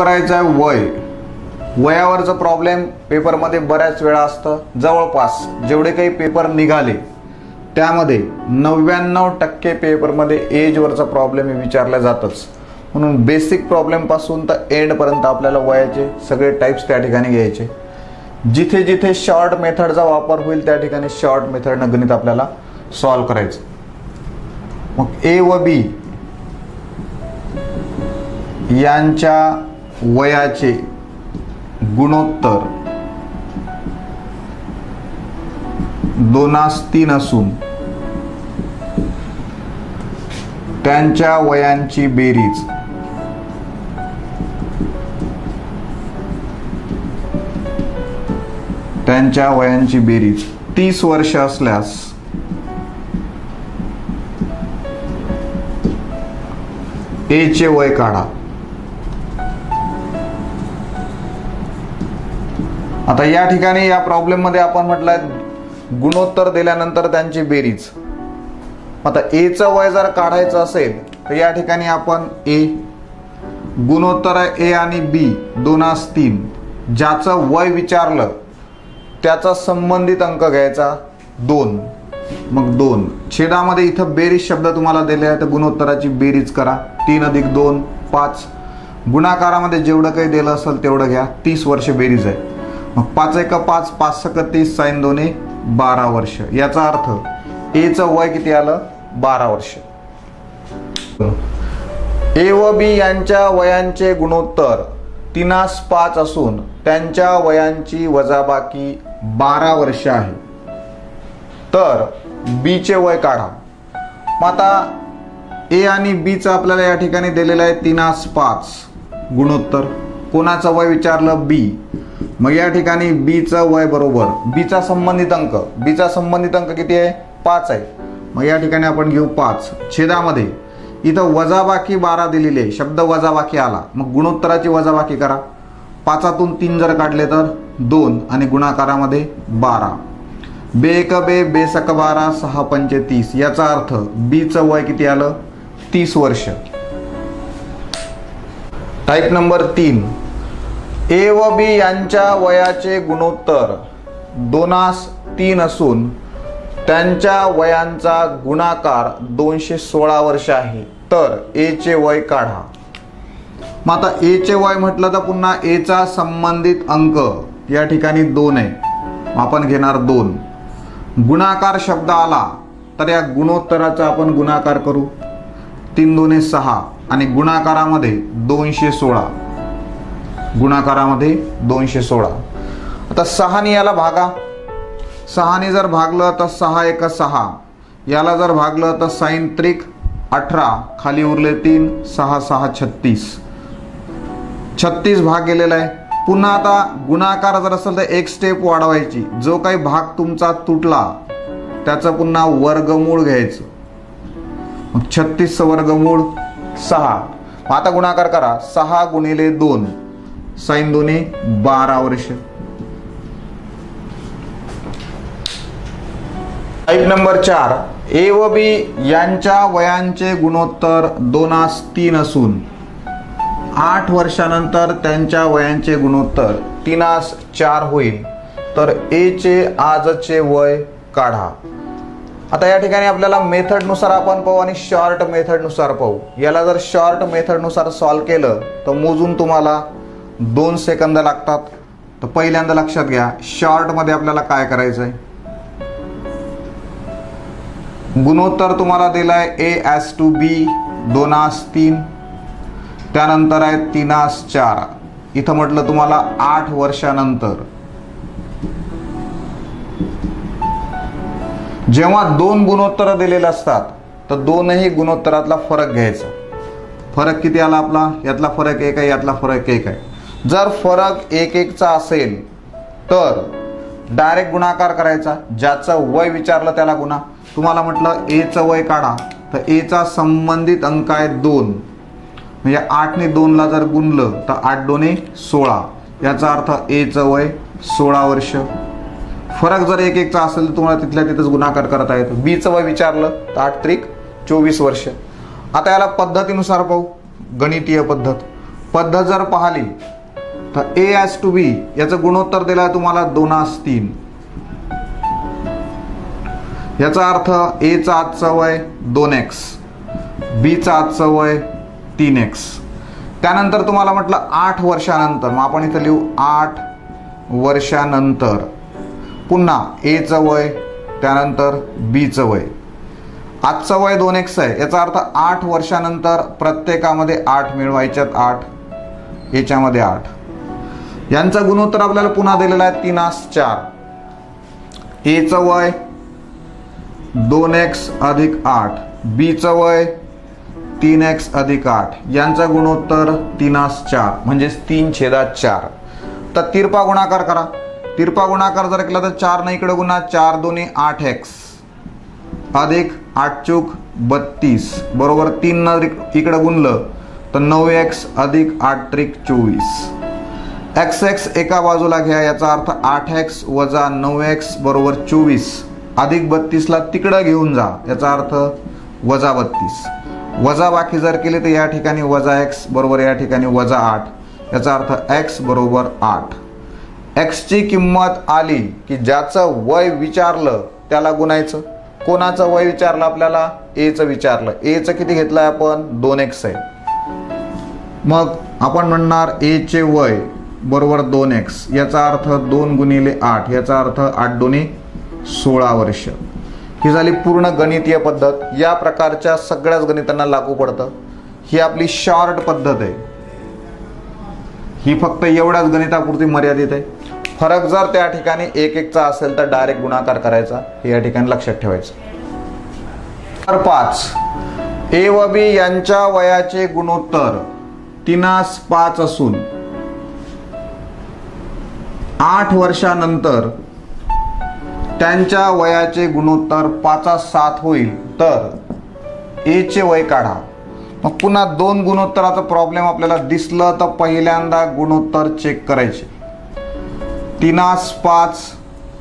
करायचं आहे वय. वयावरचं प्रॉब्लेम पेपरमध्ये बऱ्याच वेळा असतं. जवळपास जेवढे काही पेपर निघाले त्यामध्ये नव्याण्णव टक्के पेपरमध्ये एजवरचा प्रॉब्लेम हे विचारला जातच. म्हणून बेसिक प्रॉब्लेमपासून तर एंडपर्यंत आपल्याला वयाचे सगळे टाईप्स त्या ठिकाणी घ्यायचे. जिथे जिथे शॉर्ट मेथडचा वापर होईल त्या ठिकाणी शॉर्ट मेथडनं गणित आपल्याला सॉल्व करायचं. मग ए व बी यांच्या वयाचे गुणोत्तर दोनास तीन असून त्यांच्या वयांची बेरीज त्यांच्या वयांची बेरीज तीस वर्ष असल्यास ए चे वय काढा. आता या ठिकाणी या प्रॉब्लेममध्ये आपण म्हटलंय गुणोत्तर दिल्यानंतर त्यांची बेरीज. आता एचं वय जर काढायचं असेल तर या ठिकाणी आपण ए गुणोत्तर आहे ए आणि बी दोनास तीन. ज्याचं वय विचारलं त्याचा संबंधित अंक घ्यायचा दोन. मग दोन. छेदामध्ये इथं बेरीज शब्द तुम्हाला दिले आहे तर गुणोत्तराची बेरीज करा. तीन अधिक दोन पाच. गुणाकारामध्ये जेवढं काही दिलं असेल तेवढं घ्या. तीस वर्ष बेरीज आहे. मग पाच एक पाच पाच सक तीस साईन दोन्ही बारा वर्ष. याचा अर्थ एचं वय किती आलं? बारा वर्ष. ए व बी यांच्या वयांचे गुणोत्तर तिनास पाच असून त्यांच्या वयांची वजाबाकी बारा वर्ष आहे. तर बीचे वय काढा. मग आता ए आणि बीचं आपल्याला या ठिकाणी दिलेलं आहे तिनास पाच. गुणोत्तर. कोणाचं वय विचारलं बी. मग या ठिकाणी बीचं वय बरोबर. बीचा संबंधित अंक. बीचा संबंधित अंक किती आहे? पाच आहे. मग या ठिकाणी आपण घेऊ पाच. छेदामध्ये. इथं वजाबाकी बारा दिलेली आहे. शब्द वजाबाकी आला. मग गुणोत्तराची वजाबाकी करा. पाचातून तीन जर काढले तर दोन आणि गुणाकारामध्ये बारा. बेक बे बेसक बारा सहा पंचे तीस. याचा अर्थ बीचं वय किती आलं? तीस वर्ष. टाईप नंबर तीन. ए व बी यांच्या वयाचे गुणोत्तर दोनास तीन असून त्यांच्या वयांचा गुणाकार दोनशे सोळा वर्ष आहे. तर एचे वय काढा. मग आता एचे वय म्हटलं तर पुन्हा एचा संबंधित अंक या ठिकाणी दोन आहे. आपण घेणार दोन. गुणाकार शब्द आला तर या गुणोत्तराचा आपण गुणाकार करू. तीन दोन्ही सहा. आणि गुणाकारामध्ये दोनशे सोळा. गुणाकारामध्ये दोनशे सोळा. आता सहाने याला भागा. सहाने जर भागलं तर सहा एक सहा. याला जर भागलं तर सायंत्रिक अठरा. खाली उरले तीन सहा सहा छत्तीस. छत्तीस भाग गेलेला आहे. पुन्हा आता गुणाकार जर असेल तर एक स्टेप वाढवायची. जो काही भाग तुमचा तुटला त्याचं पुन्हा वर्गमूळ घ्यायचं. मग छत्तीसचं वर्गमूळ सहा. मग आता गुणाकार करा. सहा गुणिले दोन. साईन दोन्ही बारा वर्ष. टाईप नंबर चार. ए व बी यांच्या वयांचे गुणोत्तर दोनास तीन असून आठ वर्षानंतर त्यांच्या वयांचे गुणोत्तर तीनास चार होईल. तर ए चे आजचे वय काढा. आता या ठिकाणी आपल्याला मेथडनुसार आपण पाहू आणि शॉर्ट मेथडनुसार पाहू. याला जर शॉर्ट मेथडनुसार सॉल्व केलं तर मोजून तुम्हाला दोन सेकंद लागतात. तर पहिल्यांदा लक्षात घ्या शॉर्टमध्ये आपल्याला काय करायचं आहे गुणोत्तर तुम्हाला दिलाय ए एस टू बी दोनास तीन. त्यानंतर आहे तीनास चार. इथं म्हटलं तुम्हाला आठ वर्षानंतर. जेव्हा दोन गुणोत्तरं दिलेले असतात तर दोनही गुणोत्तरातला फरक घ्यायचा. फरक किती आला आपला? यातला फरक एक आहे यातला फरक एक आहे. जर फरक एक एकचा असेल तर डायरेक्ट गुणाकार करायचा. ज्याचं वय विचारलं त्याला गुन्हा तुम्हाला म्हटलं एचं वय काढा. तर एचा संबंधित अंक आहे दोन. म्हणजे आठने दोनला जर गुणलं तर आठ दोन्ही सोळा. याचा अर्थ एचं वय सोळा वर्ष. फरक जर एक एकचा असेल तर तुम्हाला तिथल्या तिथंच गुणाकार करता येतो. बीचं वय विचारलं तर आठ त्रिक चोवीस वर्ष. आता याला पद्धतीनुसार पाहू. गणितीय पद्धत. पद्धत जर पाहिली तर ए एस टू बी याचं गुणोत्तर दिलं आहे तुम्हाला दोनास तीन. याचा अर्थ एचा आजचं वय दोन एक्स बीचा आजचं वय तीन एक्स त्यानंतर तुम्हाला म्हटलं आठ वर्षानंतर. मग आपण इथं लिहू आठ वर्षानंतर. पुन्हा एचं वय त्यानंतर बीचं वय. आजचं वय दोन एक्स आहे. याचा अर्थ आठ वर्षानंतर प्रत्येकामध्ये आठ मिळवायच्यात आठ याच्यामध्ये आठ. यांचं गुणोत्तर आपल्याला पुन्हा दिलेलं आहे तीनास चार. एचं वय दोन एक्स अधिक आठ. बीचं वय तीन एक्स अधिक आठ. यांचं गुणोत्तर तीनास चार म्हणजेच तीन छेदात चार. तर तिरपा गुणाकार करा. तिरपा गुणाकार जर केला तर चार न इकडे गुन्हा चार दोन्ही आठ एक्स अधिक आठ चूक बत्तीस. बरोबर तीन न इकडे गुणलं तर नऊ एक्स अधिक आठ त्रिक चोवीस. एक्स एक्स एका बाजूला घ्या याचा अर्थ आठ एक्स वजा नऊ एक्स बरोबर चोवीस. अधिक बत्तीसला तिकडं घेऊन जा याचा अर्थ वजा बत्तीस. वजा बाकी जर केले तर या ठिकाणी वजा एक्स बरोबर या ठिकाणी वजा आठ. याचा अर्थ एक्स बरोबर आठ. एक्सची किंमत आली की ज्याचं वय विचारलं त्याला गुणायचं. कोणाचं वय विचारलं आपल्याला? एचं विचारलं. एचं किती घेतलंय आपण? दोन एक्स आहे. मग आपण म्हणणार एचे वय बरोबर दोन एक्स याचा अर्थ दोन गुणिले आठ. याचा अर्थ आठ दोन्ही सोळा वर्ष. ही झाली पूर्ण गणितीय पद्धत. या प्रकारच्या सगळ्याच गणितांना लागू पडतं. ही आपली शॉर्ट पद्धत आहे. ही फक्त एवढ्याच गणितापुरती मर्यादित आहे. फरक जर त्या ठिकाणी एक एकचा असेल तर डायरेक्ट गुणाकार करायचा. हे या ठिकाणी लक्षात ठेवायचं. तर पाच. ए व बी यांच्या वयाचे गुणोत्तर तिनास पाच असून आठ वर्षानंतर त्यांच्या वयाचे गुणोत्तर पाचा सात होईल. तर एचे वय काढा. मग पुन्हा दोन गुणोत्तराचा प्रॉब्लेम आपल्याला दिसलं तर पहिल्यांदा गुणोत्तर चेक करायचे. तीनास पाच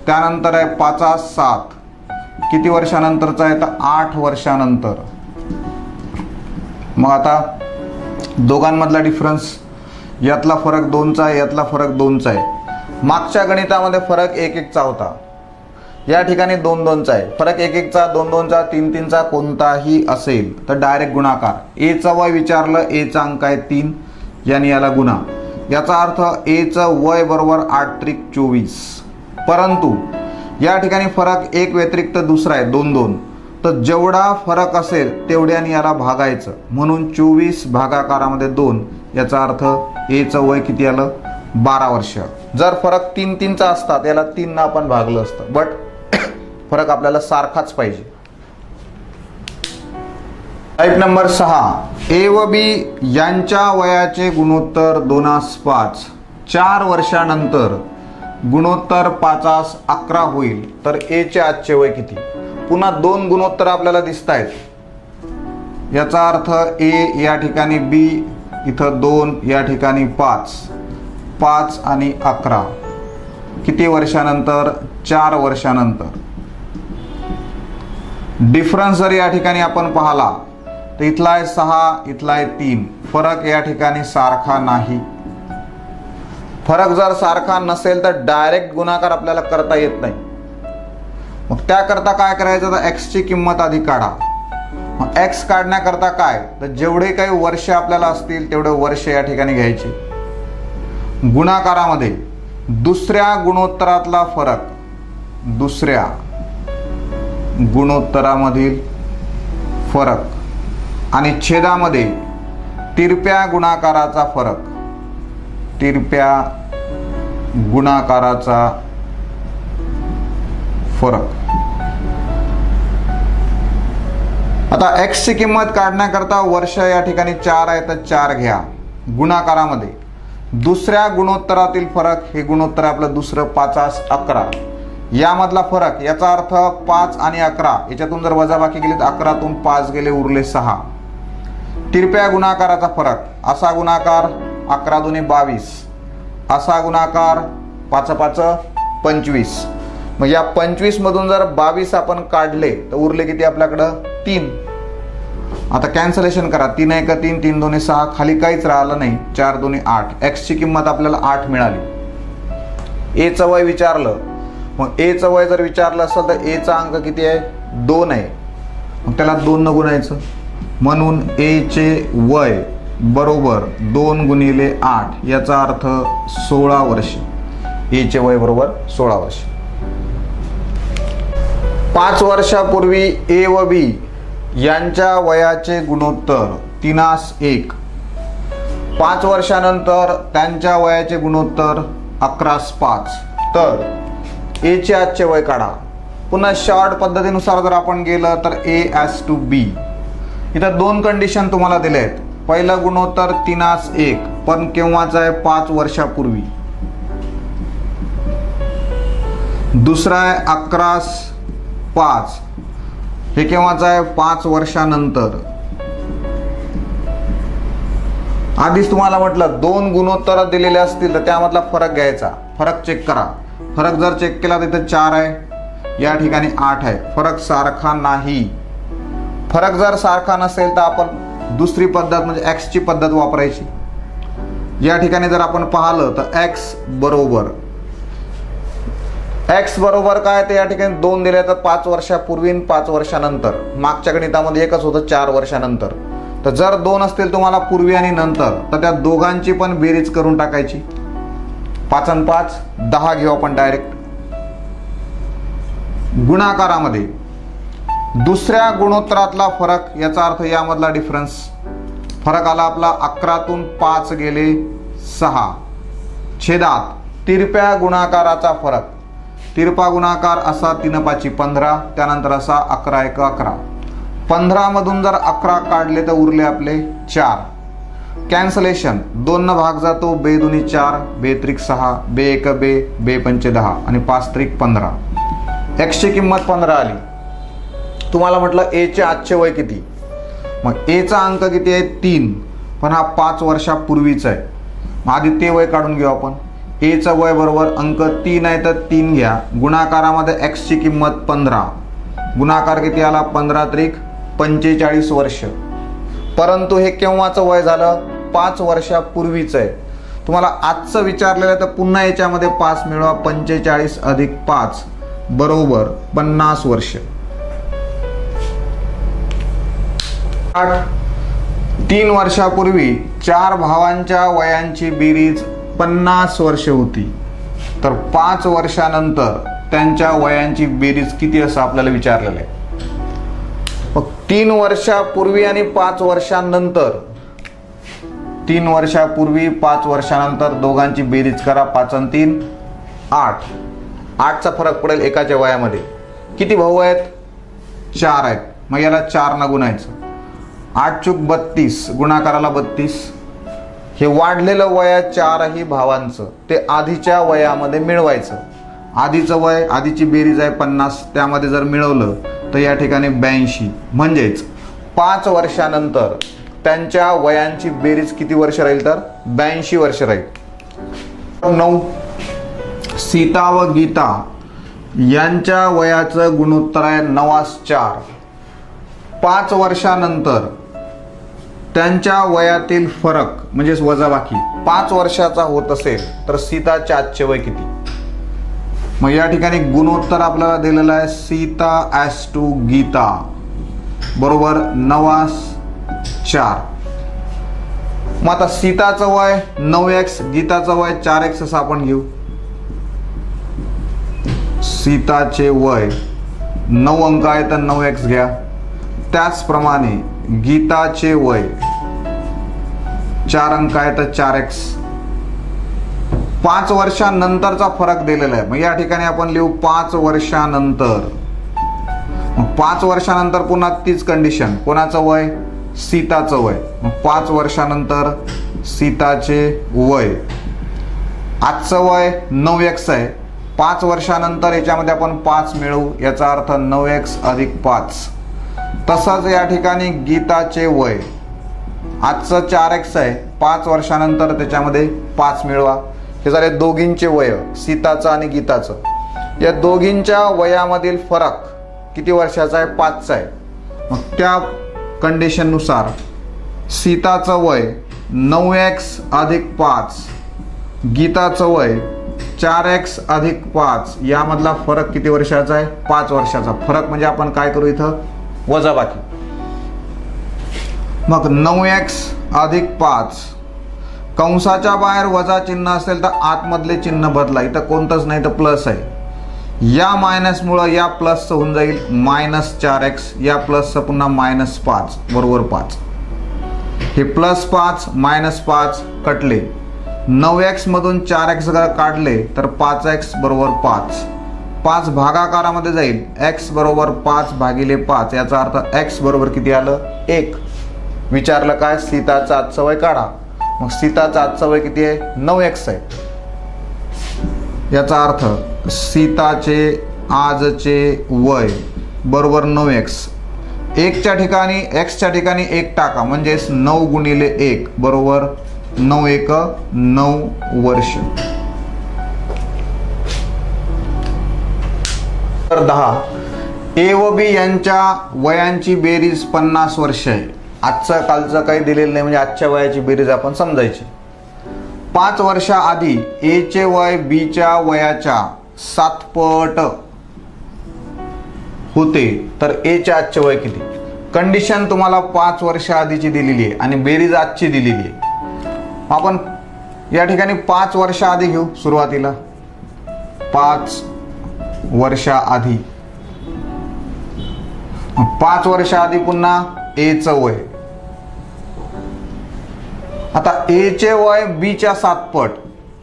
त्यानंतर आहे पाचास सात. किती वर्षानंतरचा आहे? तर आठ वर्षानंतर. मग आता दोघांमधला डिफरन्स यातला फरक दोनचा आहे यातला फरक दोनचा आहे. मागच्या गणितामध्ये फरक एक एकचा होता. या ठिकाणी दोन दोनचा आहे. फरक एक एकचा दोन दोनचा तीन तीनचा कोणताही असेल तर डायरेक्ट गुणाकार. एचा वय विचारलं एचा अंक आहे तीन याने याला गुणा. याचा अर्थ एचं वय बरोबर आठ त्रिक चोवीस. परंतु या ठिकाणी फरक एक व्यतिरिक्त दुसरा आहे दोन दोन. तर जेवढा फरक असेल तेवढ्याने याला भागायचं. म्हणून चोवीस भागाकारामध्ये दोन याचा अर्थ एचं वय किती आलं? बारा वर्ष. जर फरक तीन तीनचा असता याला तीननं आपण भागलं असतं. बट फरक आपल्याला सारखाच पाहिजे. टाईप नंबर सहा. ए व बी यांच्या वयाचे गुणोत्तर दोनास पाच. चार वर्षानंतर गुणोत्तर पाचास अकरा होईल. तर एचे आजचे वय किती? पुन्हा दोन गुणोत्तर आपल्याला दिसत आहेत याचा अर्थ ए या ठिकाणी बी इथं दोन या ठिकाणी पाच. पाच आणि अकरा. किती वर्षानंतर? चार वर्षानंतर. डिफरन्स जर या ठिकाणी आपण पाहला तर इथला आहे सहा इथला आहे तीन. फरक या ठिकाणी सारखा नाही. फरक जर सारखा नसेल तर डायरेक्ट गुणाकार आपल्याला करता येत नाही. मग त्याकरता काय करायचं? तर एक्सची किंमत आधी काढा. मग एक्स काढण्याकरता काय? तर जेवढे काही वर्ष आपल्याला असतील तेवढे वर्ष या ठिकाणी घ्यायचे. गुणाकारामध्ये दुसऱ्या गुणोत्तरातला फरक दुसऱ्या गुणोत्तरामधील फरक. आणि छेदामध्ये तिरप्या गुणाकाराचा फरक. तिरप्या गुणाकाराचा फरक. आता एक्सची किंमत काढण्याकरता वर्ष या ठिकाणी चार आहे तर चार घ्या. गुणाकारामध्ये. दुसऱ्या गुणोत्तरातील फरक हे गुणोत्तर आपलं दुसरं पाचास अकरा. यामधला फरक याचा अर्थ पाच आणि अकरा. याच्यातून जर वजाबाकी केली तर अकरातून पाच गेले उरले सहा. तिरप्या गुणाकाराचा फरक. असा गुणाकार अकरा दोन्ही बावीस. असा गुणाकार पाच पाच पंचवीस. मग या पंचवीसमधून जर बावीस आपण काढले तर उरले किती आपल्याकडं? तीन. आता कॅन्सलेशन करा. तीन एक तीन तीन दोन्ही सहा खाली काहीच राहिलं नाही. चार दोन्ही आठ. एक्सची किंमत आपल्याला आठ मिळाली. एचं वय विचारलं. मग एचं वय जर विचारलं असेल तर एचा अंक किती आहे? दोन आहे. मग त्याला दोन न गुणायचं. म्हणून एचे वय बरोबर दोन गुणिले आठ याचा अर्थ सोळा वर्ष. एचे वय बरोबर सोळा वर्ष. पाच वर्षापूर्वी ए व बी यांच्या वयाचे गुणोत्तर तिनास एक. पाच वर्षानंतर त्यांच्या वयाचे गुणोत्तर अकरास पाच. तर एचे आजचे वय काढा. पुन्हा शॉर्ट पद्धतीनुसार जर आपण गेलं तर ए ॲस टू बी इथं दोन कंडिशन तुम्हाला दिले आहेत. पहिलं गुणोत्तर तिनास एक पण केव्हाच आहे? पाच वर्षापूर्वी. दुसरा आहे अकरास पाच. हे केव्हाच आहे? पाच वर्षानंतर. आधीच तुम्हाला म्हटलं दोन गुणोत्तर दिलेले असतील तर त्यामधला फरक घ्यायचा. फरक चेक करा. फरक जर चेक केला तर चार आहे. या ठिकाणी आठ आहे. फरक सारखा नाही. फरक जर सारखा नसेल तर आपण दुसरी पद्धत म्हणजे एक्सची पद्धत वापरायची. या ठिकाणी जर आपण पाहिलं तर एक्स बरोबर. एक्स बरोबर काय ते या ठिकाणी दोन दिले तर पाच वर्षापूर्वी पाच वर्षानंतर. मागच्या गणितामध्ये एकच होतं चार वर्षानंतर. तर जर दोन असतील तुम्हाला पूर्वी आणि नंतर तर त्या दोघांची पण बेरीज करून टाकायची. पाच आणि पाच दहा घेऊ आपण डायरेक्ट गुणाकारामध्ये. दुसऱ्या गुणोत्तरातला फरक याचा अर्थ यामधला डिफरन्स फरक आला आपला अकरातून पाच गेले सहा. छेदात तिरप्या गुणाकाराचा फरक. तिरपा गुणाकार असा तीन पाची पंधरा त्यानंतर असा अकरा एक अकरा. पंधरामधून जर अकरा काढले तर उरले आपले चार. कॅन्सलेशन दोन भाग जातो बे दोन्ही चार बे त्रिक सहा बे एक बे बे पंचे दहा आणि पाच त्रिक पंधरा. एक्सची किंमत पंधरा आली. तुम्हाला म्हटलं एचे आजचे वय किती? मग एचा अंक किती आहे? तीन. पण हा पाच वर्षापूर्वीचा आहे. मग आधी ते वय काढून घेऊ आपण. एचं वय बरोबर अंक तीन आहे तर तीन घ्या. गुणाकारामध्ये एक्सची किंमत पंधरा. गुणाकार किती आला? पंधरा त्रिक पंचेचाळीस वर्ष. परंतु हे केव्हाचं वय झालं? पाच वर्षापूर्वीचं आहे. तुम्हाला आजचं विचारलेलं आहे तर पुन्हा याच्यामध्ये पाच मिळवा. पंचेचाळीस अधिक पाच. बरोबर पन्नास वर्ष. आठ. तीन वर्षापूर्वी चार भावांच्या वयांची बेरीज पन्नास वर्ष होती. तर पाच वर्षानंतर त्यांच्या वयांची बेरीज किती असं आपल्याला विचारलेलं आहे? मग तीन वर्षापूर्वी आणि पाच वर्षांनंतर. तीन वर्षापूर्वी पाच वर्षानंतर दोघांची बेरीज करा पाच आणि तीन आठ. आठचा फरक पडेल एकाच्या वयामध्ये. किती भाऊ आहेत? चार आहेत. मग याला चार न गुणायचं आठ चूक बत्तीस गुणाकाराला बत्तीस. हे वाढलेलं वया चारही भावांचं ते आधीच्या वयामध्ये मिळवायचं. आधीचं वय आधीची बेरीज आहे पन्नास त्यामध्ये जर मिळवलं तर या ठिकाणी ब्याऐंशी. म्हणजेच पाच वर्षानंतर त्यांच्या वयांची बेरीज किती वर्ष राहील तर? ब्याऐंशी वर्ष राहील. नऊ. सीता व गीता यांच्या वयाचं गुणोत्तर आहे नवास चार. पाच वर्षानंतर त्यांच्या वयातील फरक म्हणजेच वजाबाकी पाच वर्षाचा होत असेल तर सीताच्या आजचे वय किती? मग या ठिकाणी गुणोत्तर आपल्याला दिलेलं आहे सीता ॲस टू गीता. बरोबर नवास चार. मग आता सीताचं वय नऊ एक्स गीताचं वय चार एक्स असं आपण घेऊ. सीताचे वय नऊ अंक आहे तर नऊ एक्स घ्या. त्याचप्रमाणे गीताचे वय चार अंक आहे तर चार एक्स पाच वर्षानंतरचा फरक दिलेला आहे. मग या ठिकाणी आपण लिहू पाच वर्षानंतर. पाच वर्षानंतर पुन्हा तीच कंडिशन कोणाचं वय? सीताचं वय. पाच वर्षानंतर सीताचे वय. आजचं वय नऊ एक्स आहे. पाच वर्षानंतर याच्यामध्ये आपण पाच मिळवू. याचा अर्थ नऊ एक्स अधिक पाच. तसंच या ठिकाणी गीताचे वय. आजचं चार एक्स आहे. पाच वर्षानंतर त्याच्यामध्ये पाच मिळवा. हे झाले दोघींचे वय सीताचं आणि गीताचं. या दोघींच्या वयामधील फरक किती वर्षाचा आहे? पाचचा आहे. मग त्या कंडिशननुसार सीताचं वय नऊ एक्स अधिक पाच गीताचं वय चार एक्स अधिक पाच यामधला फरक किती वर्षाचा आहे? पाच वर्षाचा. फरक म्हणजे आपण काय करू इथं? वजाबाकी. मग नऊ एक्स अधिक पाच. कंसाच्या बाहेर वजा चिन्ह असेल तर आतमधले चिन्ह बदला. इथं कोणतंच नाही तर प्लस आहे. या मायनसमुळं या प्लसचं होऊन जाईल मायनस चार एक्स या प्लसचं पुन्हा मायनस पाच. बरोबर पाच. हे प्लस पाच मायनस पाच कटले. नऊ एक्समधून चार एक्स जर काढले तर पाच एक्स बरोबर पाच. पाच भागाकारामध्ये जाईल. एक्स बरोबर पाच भागिले पाच. याचा अर्थ एक्स बरोबर किती आलं? एक. विचारलं काय? सीताचा आजचं वय काढा. मग सीताचा आजचं वय किती आहे? नऊ एक्स आहे. याचा अर्थ सीताचे आजचे वय बरोबर नऊ एक्स एकच्या ठिकाणी एक्सच्या ठिकाणी एक टाका. म्हणजेच नऊ गुणिले एक बरोबर नऊ एक नऊ वर्ष. तर दहा. ए व बी यांच्या वयांची बेरीज पन्नास वर्ष आहे. आजचं कालचं काही दिलेलं नाही म्हणजे आजच्या वयाची बेरीज आपण समजायची. पाच वर्षाआधी ए चे वय बीच्या वयाच्या सातपट होते तर ए चे आजचे वय किती? कंडिशन तुम्हाला पाच वर्षाआधीची दिलेली आहे आणि बेरीज आजची दिलेली आहे. आपण या ठिकाणी पाच वर्षाआधी घेऊ सुरुवातीला. पाच वर्षाआधी. पाच वर्षाआधी पुन्हा एचं वय. आता एचे चे वय बीच्या सातपट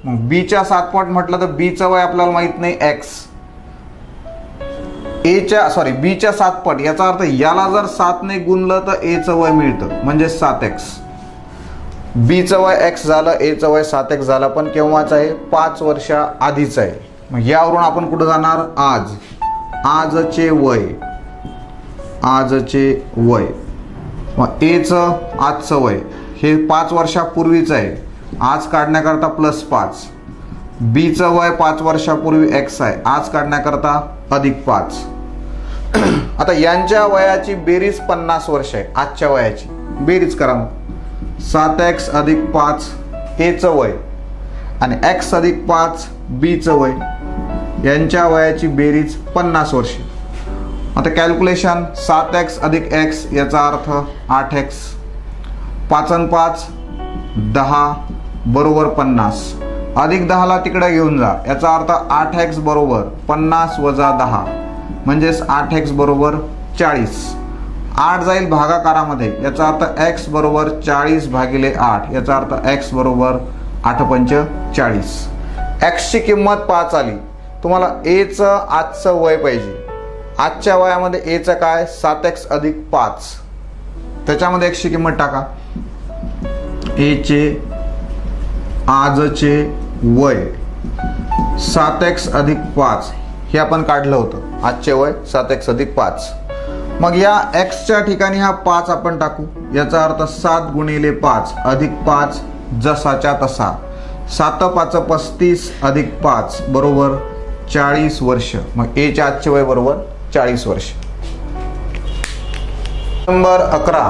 मग बीच्या सातपट म्हटलं तर बीचं वय आपल्याला माहीत नाही एक्स एच्या सॉरी बीच्या सातपट याचा अर्थ याला जर सातने गुणलं तर एचं वय मिळतं म्हणजे सात एक्स बीचं वय एक्स झालं एचं वय सात एक्स झालं पण केव्हाच आहे? पाच वर्षा आधीच आहे. मग यावरून आपण कुठं जाणार? आज. आजचे वय. आजचे वय. मग एचं आजचं वय. हे पाच वर्षापूर्वीच आहे. आज काढण्याकरता प्लस पाच. बीचं वय पाच वर्षापूर्वी एक्स आहे. आज काढण्याकरता अधिक पाच. आता यांच्या वयाची बेरीज पन्नास वर्ष आहे. आजच्या वयाची. बेरीज करा मग. सात एक्स अधिक पाच एचं वय. आणि एक्स अधिक पाच बीचं वय. यांच्या वयाची बेरीज पन्नास वर्ष. आता कॅल्क्युलेशन सात एक्स अधिक एक्स याचा अर्थ आठ एक्स पाचन पाच दहा बरोबर पन्नास. अधिक दहाला तिकडे घेऊन जा. याचा अर्थ आठ एक्स बरोबर पन्नास वजा दहा. म्हणजेच आठ एक्स बरोबर चाळीस. आठ जाईल भागाकारामध्ये. याचा अर्थ एक्स बरोबर चाळीस भागिले आठ. याचा अर्थ एक्स बरोबर आठ पंच चाळीस. एक्सची किंमत पाच आली तुम्हाला एचं आजचं वय पाहिजे. आजच्या वयामध्ये एचं काय? सात एक्स अधिक पाच. त्याच्यामध्ये एकशे किंमत टाका. एचे आजचे वय सात एक्स अधिक पाच. हे आपण काढलं होतं. आजचे वय सात एक्स अधिक पाच. मग या एक्सच्या ठिकाणी हा पाच आपण टाकू. याचा अर्थ सात गुणिले पाच अधिक पाच जसाच्या तसा. सात पाच पस्तीस अधिक पाच बरोबर चाळीस वर्ष. मग एच्या आजचे वय बरोबर चाळीस वर्ष. नंबर अकरा.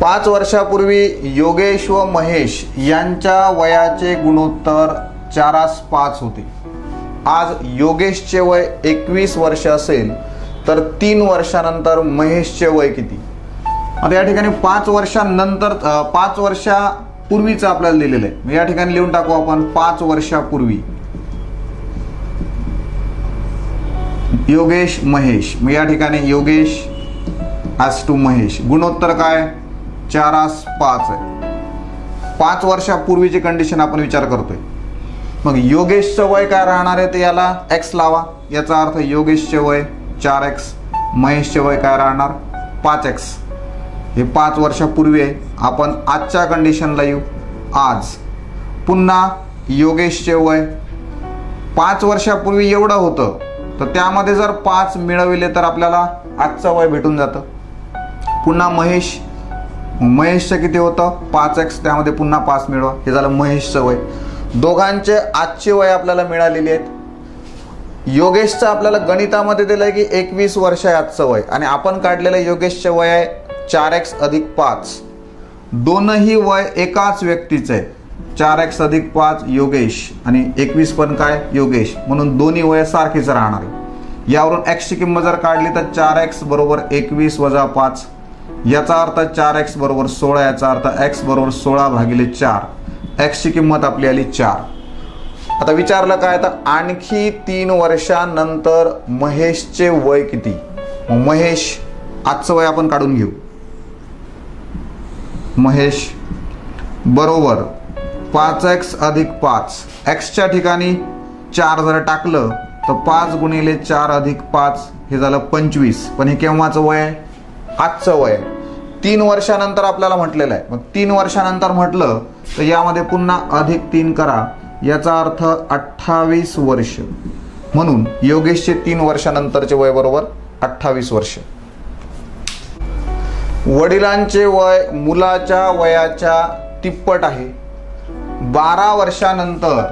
पाच वर्षापूर्वी योगेश व महेश यांच्या वयाचे गुणोत्तर चारास पाच होते. आज योगेशचे वय एकवीस वर्ष असेल तर तीन वर्षानंतर महेशचे वय किती? आता या ठिकाणी पाच वर्षानंतर पाच वर्षापूर्वीचं आपल्याला लिहिलेलं आहे. या ठिकाणी लिहून टाकू आपण पाच वर्षापूर्वी. योगेश महेश. मी या ठिकाणी योगेश ॲज टू महेश गुणोत्तर काय? चारास पाच आहे. पाच वर्षापूर्वीची कंडिशन आपण विचार करतोय. मग योगेशचं वय काय राहणार आहे ते याला एक्स लावा. याचा अर्थ योगेशचे वय चार एक्स महेशचे वय काय राहणार? पाच एक्स हे पाच वर्षापूर्वी आहे. आपण आजच्या कंडिशनला येऊ. आज. पुन्हा योगेशचे वय पाच वर्षापूर्वी एवढं होतं. तर त्यामध्ये जर पाच मिळविले तर आपल्याला आजचं वय भेटून जातं. पुन्हा महेश. महेशचं किती होतं? पाच एक्स त्यामध्ये पुन्हा पाच मिळवा. हे झालं महेशचं वय. दोघांचे आजचे वय आपल्याला मिळालेले आहेत. योगेशचं आपल्याला गणितामध्ये दिलंय की एकवीस वर्ष आहे आजचं वय. आणि आपण काढलेलं योगेशचं वय आहे चार एक्स अधिक पाच. दोनही वय एकाच व्यक्तीचं आहे. चार एक्स अधिक पाच योगेश. आणि एकवीस पण काय? योगेश. म्हणून दोन्ही वय सारखीच राहणार यावरून एक्सची किंमत जर काढली तर चार एक्स बरोबर एकवीस वजा पाच याचा अर्थ चार एक्स बरोबर सोळा याचा अर्थ एक्स बरोबर सोळा भागिले चार. एक्सची किंमत आपली आली चार. आता विचारलं काय? तर आणखी तीन वर्षानंतर महेशचे वय किती? महेश आजचं वय आपण काढून घेऊ. महेश बरोबर पाच एक्स अधिक पाच. एक्सच्या ठिकाणी चार जर टाकलं तर पाच गुणिले चार अधिक पाच हे झालं पंचवीस. पण हे केव्हाचं वय आहे? आजचं वय आहे. तीन वर्षानंतर आपल्याला म्हटलेलं आहे. मग तीन वर्षानंतर म्हटलं तर यामध्ये पुन्हा अधिक तीन करा. याचा अर्थ अठ्ठावीस वर्ष. म्हणून योगेशचे तीन वर्षानंतरचे वय बरोबर अठ्ठावीस वर्ष. वडिलांचे वय मुलाच्या वयाच्या तिप्पट आहे. बारा वर्षानंतर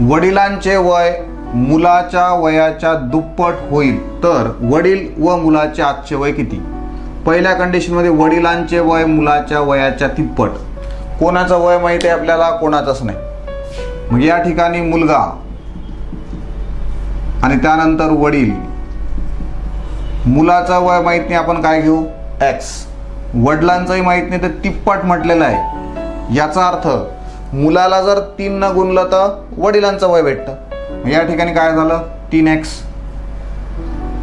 वडिलांचे वय मुलाच्या वयाच्या दुप्पट होईल तर वडील व मुलाचे आजचे वय किती? पहिल्या कंडिशनमध्ये वडिलांचे वय मुलाच्या वयाच्या तिप्पट. कोणाचं वय माहिती आहे आपल्याला? कोणाचंच नाही. मग या ठिकाणी मुलगा आणि त्यानंतर वडील. मुलाचं वय माहीत नाही आपण काय घेऊ? एक्स वडिलांचंही माहीत नाही तर तिप्पट म्हटलेलं आहे. याचा अर्थ मुलाला जर तीन न गुणलं तर वडिलांचं वय भेटतं. या ठिकाणी काय झालं? तीन एक्स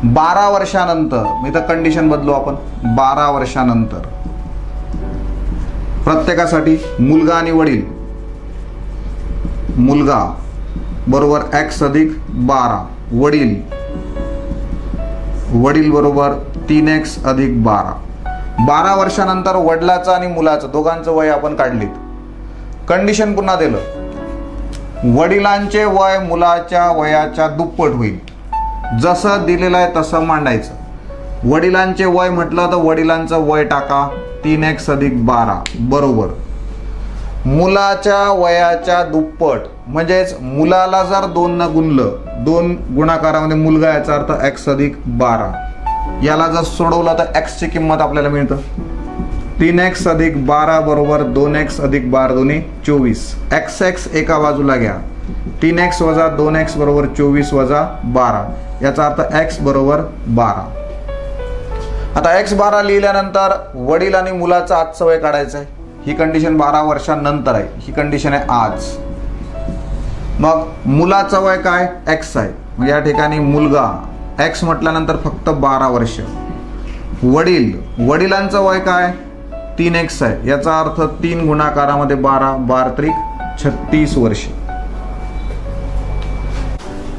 बारा वर्षानंतर मी तर कंडिशन बदलू आपण. बारा वर्षानंतर. प्रत्येकासाठी मुलगा आणि वडील. मुलगा बरोबर एक्स अधिक बारा. वडील. वडील बरोबर तीन एक्स अधिक बारा. बारा वर्षानंतर वडिलाचं आणि मुलाचं दोघांचं वय आपण काढलीत. कंडिशन पुन्हा दिलं. वडिलांचे वय मुलाच्या वयाच्या दुप्पट होईल. जसं दिलेलं आहे तसं मांडायचं. वडिलांचे वय म्हटलं तर वडिलांचं वय टाका. तीन एक्स अधिक बारा. बरोबर. मुलाच्या वयाच्या दुप्पट म्हणजेच मुलाला जर दोन न गुणलं दोन गुणाकारामध्ये मुलगा याचा अर्थ एक्स अधिक बारा. याला जर सोडवलं तर एक्सची किंमत आपल्याला मिळतं. तीन एक्स अधिक बारा बरोबर दोन एक्स अधिक बारा दोन्ही चोवीस. एक्स एक्स एका बाजूला घ्या. तीन एक्स वजा दोन एक्स बरोबर चोवीस वजा बारा. याचा अर्थ एक्स बरोबर बारा. आता एक्स बारा लिहिल्यानंतर वडील आणि मुलाचं आजचं वय काढायचं आहे ही कंडिशन बारा वर्षांनंतर आहे. ही कंडिशन आहे आज. मग मुलाचं वय काय? एक्स आहे. मग या ठिकाणी मुलगा. एक्स म्हटल्यानंतर फक्त बारा वर्ष. वडील. वडिलांचं वय काय? तीन एक्स आहे. याचा अर्थ तीन गुणाकारामध्ये बारा बार त्रिक छत्तीस वर्ष.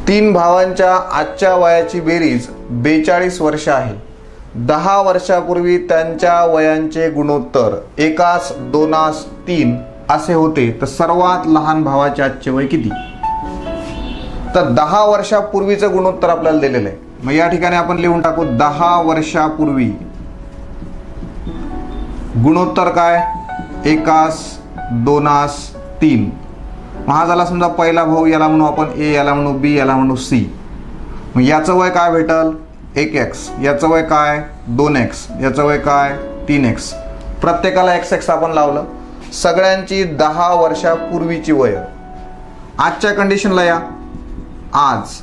तीन भावांच्या आजच्या वयाची बेरीज बेचाळीस वर्ष आहे. दहा वर्षापूर्वी त्यांच्या वयांचे गुणोत्तर एकास दोनास तीन असे होते. तर सर्वात लहान भावाचे आजचे वय किती? तर दहा वर्षापूर्वीचं गुणोत्तर आपल्याला दिलेलं आहे. मग या ठिकाणी आपण लिहून टाकू दहा वर्षापूर्वी. गुणोत्तर काय? एकास दोनास तीन. हा झाला समजा पहिला भाऊ याला म्हणू आपण ए याला म्हणू बी याला म्हणू सी मग याचं वय काय भेटल? एक एक्स याचं वय काय? दोन एक्स याचं वय काय? तीन एक्स प्रत्येकाला एक्स एक्स आपण लावलं. सगळ्यांची दहा वर्षापूर्वीची वय. आजच्या कंडिशनला या. आज.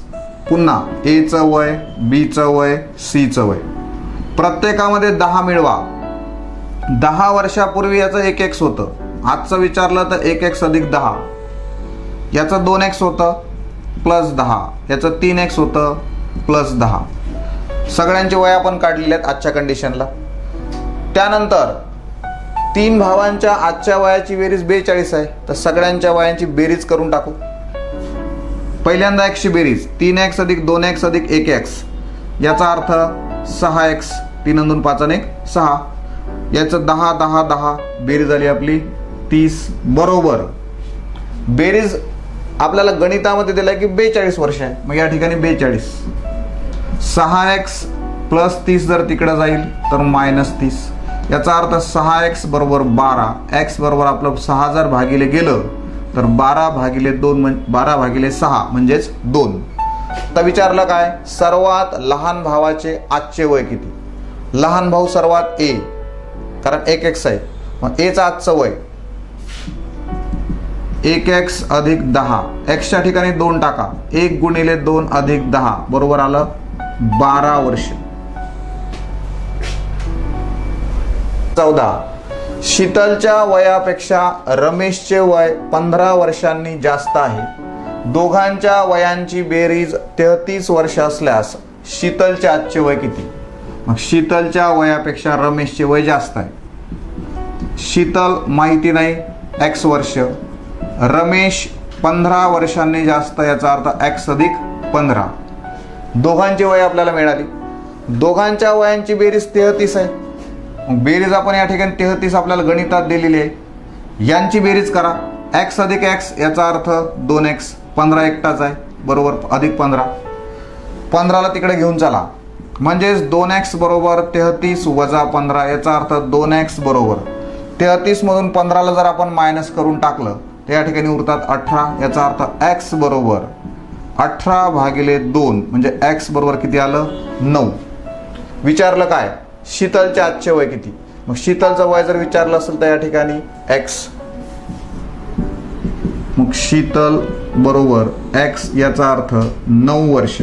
पुन्हा एचं वय बीचं वय सीचं वय. प्रत्येकामध्ये दहा मिळवा. दहा वर्षापूर्वी याचं एक एक्स होतं. आजचं विचारलं तर एक एक्स अधिक दहा. याचं दोन एक्स होतं प्लस दहा. याचं तीन एक्स होतं प्लस दहा. सगळ्यांचे वया पण काढलेले आहेत आजच्या कंडिशनला त्यानंतर तीन भावांच्या आजच्या वयाची बेरीज बेचाळीस आहे. तर सगळ्यांच्या वयांची बेरीज करून टाकू. पहिल्यांदा एक्सची बेरीज तीन एक्स अधिक दोन एक्स अधिक एक एक्स याचा अर्थ सहा एक्स तीन दोन पाच आणि एक सहा. याचं दहा दहा दहा बेरीज झाली आपली. तीस बरोबर. बेरीज आपल्याला गणितामध्ये दिलाय की बेचाळीस वर्ष आहे. मग या ठिकाणी बेचाळीस. सहा एक्स प्लस तीस जर तिकडे जाईल तर मायनस तीस. याचा अर्थ सहा एक्स बरोबर बारा. एक्स बरोबर आपलं सहा जर भागिले गेलं तर बारा भागिले दोन म्हण बारा भागिले सहा म्हणजेच दोन. तर विचारलं काय? सर्वात लहान भावाचे आजचे वय किती? लहान भाऊ सर्वात ए. कारण एक एक्स आहे. मग एचा आजचं वय. एक एक्स अधिक दहा. एक्सच्या ठिकाणी दोन टाका. एक गुणिले दोन अधिक दहा. बरोबर आलं बारा वर्ष. चौदा. शीतलच्या वयापेक्षा रमेशचे वय पंधरा वर्षांनी जास्त आहे. दोघांच्या वयांची बेरीज तेहतीस वर्ष असल्यास शीतलचे आजचे वय किती? मग शीतलच्या वयापेक्षा रमेशचे वय जास्त आहे. शीतल माहिती नाही एक्स वर्ष. रमेश पंधरा वर्षांनी जास्त याचा अर्थ एक्स अधिक पंधरा. दोघांची वय आपल्याला मिळाली. दोघांच्या वयांची बेरीज तेहतीस आहे. बेरीज आपण या ठिकाणी तेहतीस आपल्याला गणितात दिलेली आहे. यांची बेरीज करा. एक्स अधिक एक्स याचा अर्थ दोन एक्स पंधरा एकटाच आहे. बरोबर अधिक पंधरा. पंधराला तिकडे घेऊन चला. म्हणजेच दोन एक्स बरोबर तेहतीस वजा पंधरा याचा अर्थ दोन एक्स बरोबर. तेहतीस मधून पंधराला जर आपण मायनस करून टाकलं तर या ठिकाणी उरतात अठरा. याचा अर्थ एक्स बरोबर अठरा भागिले दोन म्हणजे एक्स बरोबर किती आलं? नऊ. विचारलं काय? शीतलचे आजचे वय किती? मग शीतलचं वय जर विचारलं असेल तर या ठिकाणी एक्स मग शीतल बरोबर एक्स याचा अर्थ नऊ वर्ष.